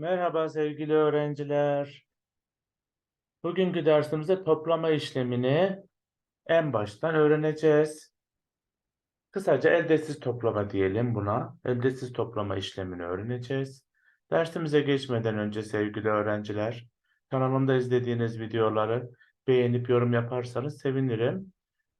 Merhaba sevgili öğrenciler. Bugünkü dersimizde toplama işlemini en baştan öğreneceğiz. Kısaca eldesiz toplama diyelim buna. Eldesiz toplama işlemini öğreneceğiz. Dersimize geçmeden önce sevgili öğrenciler, kanalımda izlediğiniz videoları beğenip yorum yaparsanız sevinirim.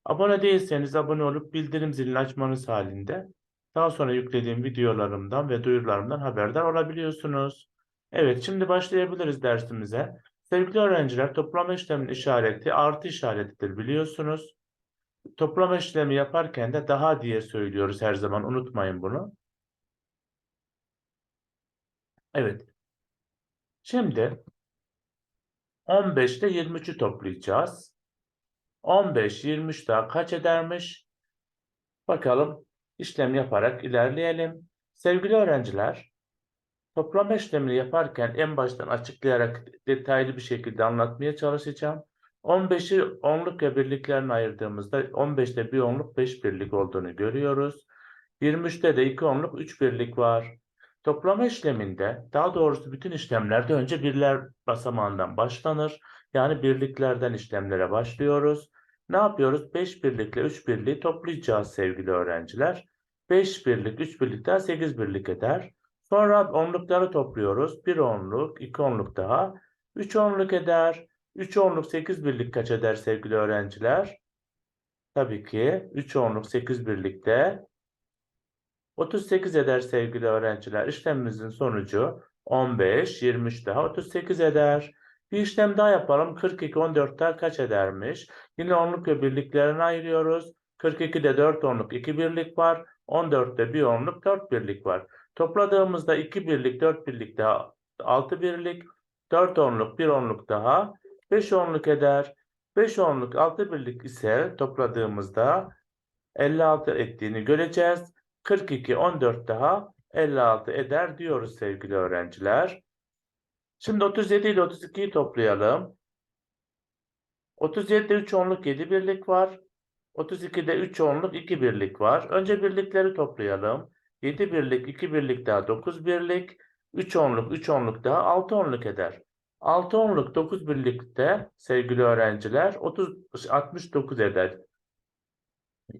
Abone değilseniz abone olup bildirim zilini açmanız halinde daha sonra yüklediğim videolarımdan ve duyurularımdan haberdar olabiliyorsunuz. Evet, şimdi başlayabiliriz dersimize. Sevgili öğrenciler, toplama işleminin işareti artı işaretidir biliyorsunuz. Toplama işlemi yaparken de daha diye söylüyoruz her zaman, unutmayın bunu. Evet. Şimdi 15 ile 23'ü toplayacağız. 15, 23 daha kaç edermiş? Bakalım işlem yaparak ilerleyelim. Sevgili öğrenciler, Toplama işlemini yaparken en baştan açıklayarak detaylı bir şekilde anlatmaya çalışacağım. 15'i onluk ve birliklerine ayırdığımızda 15'te bir onluk 5 birlik olduğunu görüyoruz. 23'te de 2 onluk 3 birlik var. Toplama işleminde daha doğrusu bütün işlemlerde önce birler basamağından başlanır. Yani birliklerden işlemlere başlıyoruz. Ne yapıyoruz? 5 birlikle 3 birliği toplayacağız sevgili öğrenciler. 5 birlik 3 birlik daha 8 birlik eder. Sonra onlukları topluyoruz. Bir onluk, iki onluk daha. Üç onluk eder. Üç onluk sekiz birlik kaç eder sevgili öğrenciler? Tabii ki üç onluk sekiz birlikte 38 eder sevgili öğrenciler. İşlemimizin sonucu 15, 23 daha 38 eder. Bir işlem daha yapalım. 42, 14 daha kaç edermiş? Yine onluk ve birliklerini ayırıyoruz. 42'de 4 onluk 2 birlik var. 14'te 1 onluk 4 birlik var. Topladığımızda 2 birlik, 4 birlik daha 6 birlik, 4 onluk, 1 onluk daha 5 onluk eder. 5 onluk, 6 birlik ise topladığımızda 56 ettiğini göreceğiz. 42, 14 daha 56 eder diyoruz sevgili öğrenciler. Şimdi 37 ile 32'yi toplayalım. 37'de 3 onluk 7 birlik var. 32'de 3 onluk 2 birlik var. Önce birlikleri toplayalım. 7 birlik, 2 birlik daha 9 birlik, 3 onluk, 3 onluk daha 6 onluk eder. 6 onluk 9 birlikte sevgili öğrenciler 30, 69 eder.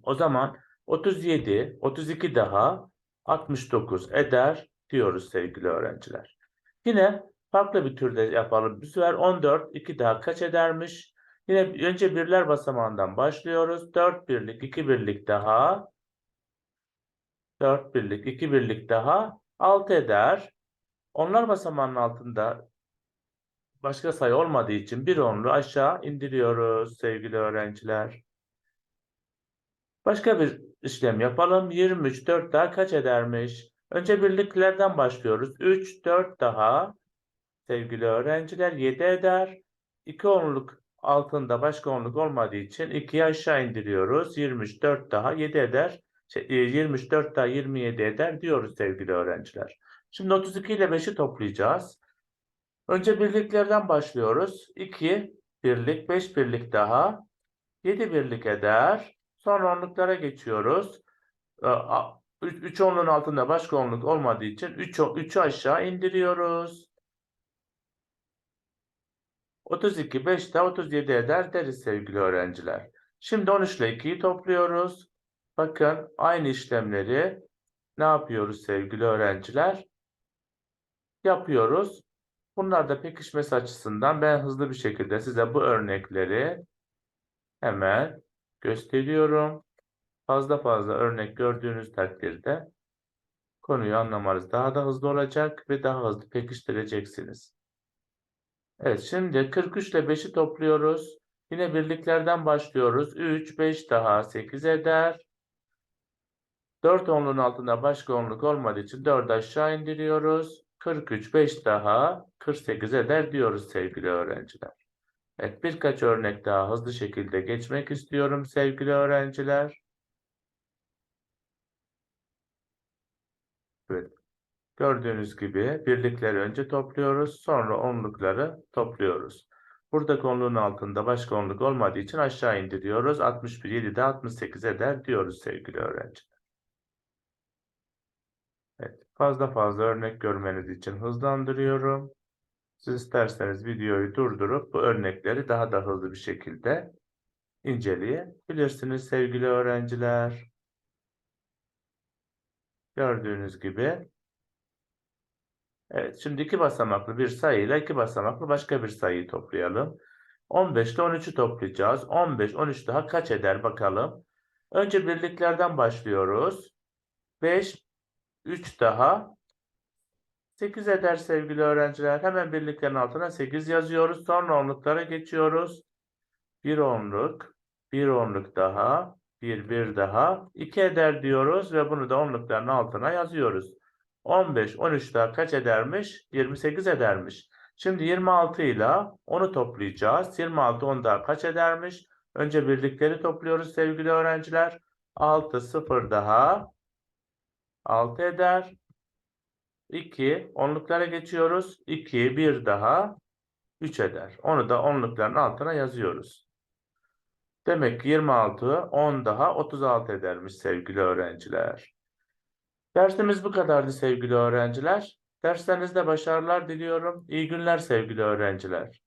O zaman 37, 32 daha 69 eder diyoruz sevgili öğrenciler. Yine farklı bir türde yapalım. Bu sefer 14, 2 daha kaç edermiş? Yine önce birler basamağından başlıyoruz. 4 birlik, 2 birlik daha 4 birlik, 2 birlik daha 6 eder. Onlar basamağının altında başka sayı olmadığı için bir onlu aşağı indiriyoruz sevgili öğrenciler. Başka bir işlem yapalım. 23, 4 daha kaç edermiş? Önce birliklerden başlıyoruz. 3, 4 daha sevgili öğrenciler 7 eder. 2 onluk altında başka onluk olmadığı için 2'yi aşağı indiriyoruz. 23, 4 daha 7 eder. 24 şey, daha 27 eder diyoruz sevgili öğrenciler. Şimdi 32 ile 5'i toplayacağız. Önce birliklerden başlıyoruz. 2 birlik, 5 birlik daha 7 birlik eder. Sonra onluklara geçiyoruz. 3 onluğun altında başka onluk olmadığı için 3 3'ü aşağı indiriyoruz. 32 5 daha 37 eder deriz sevgili öğrenciler. Şimdi 13 ile 2'yi topluyoruz. Bakın aynı işlemleri ne yapıyoruz sevgili öğrenciler? Yapıyoruz. Bunlar da pekişmesi açısından ben hızlı bir şekilde size bu örnekleri hemen gösteriyorum. Fazla fazla örnek gördüğünüz takdirde konuyu anlamanız daha da hızlı olacak ve daha hızlı pekiştireceksiniz. Evet şimdi 43 ile 5'i topluyoruz. Yine birliklerden başlıyoruz. 3, 5 daha 8 eder. 4 onluğun altında başka onluk olmadığı için 4 aşağı indiriyoruz. 43, 5 daha 48 eder diyoruz sevgili öğrenciler. Evet birkaç örnek daha hızlı şekilde geçmek istiyorum sevgili öğrenciler. Evet. Gördüğünüz gibi birlikleri önce topluyoruz. Sonra onlukları topluyoruz. Burada onluğun altında başka onluk olmadığı için aşağı indiriyoruz. 61, 7 de 68 eder diyoruz sevgili öğrenciler. Evet, fazla fazla örnek görmeniz için hızlandırıyorum. Siz isterseniz videoyu durdurup bu örnekleri daha da hızlı bir şekilde inceleyebilirsiniz sevgili öğrenciler. Gördüğünüz gibi. Evet, şimdi iki basamaklı bir sayıyla iki basamaklı başka bir sayıyı toplayalım. 15 ile 13'ü toplayacağız. 15, 13 daha kaç eder bakalım. Önce birliklerden başlıyoruz. 5, 3 daha 8 eder sevgili öğrenciler. Hemen birliklerin altına 8 yazıyoruz. Sonra onluklara geçiyoruz. 1 onluk, 1 onluk daha, 1 bir daha 2 eder diyoruz ve bunu da onlukların altına yazıyoruz. 15, 13 daha kaç edermiş? 28 edermiş. Şimdi 26 ile 10'u toplayacağız. 26 10 daha kaç edermiş? Önce birlikleri topluyoruz sevgili öğrenciler. 6 0 daha 6 eder. 2 onluklara geçiyoruz. 2 bir daha 3 eder. Onu da onlukların altına yazıyoruz. Demek ki 26 10 daha 36 edermiş sevgili öğrenciler. Dersimiz bu kadardı sevgili öğrenciler. Derslerinizde başarılar diliyorum. İyi günler sevgili öğrenciler.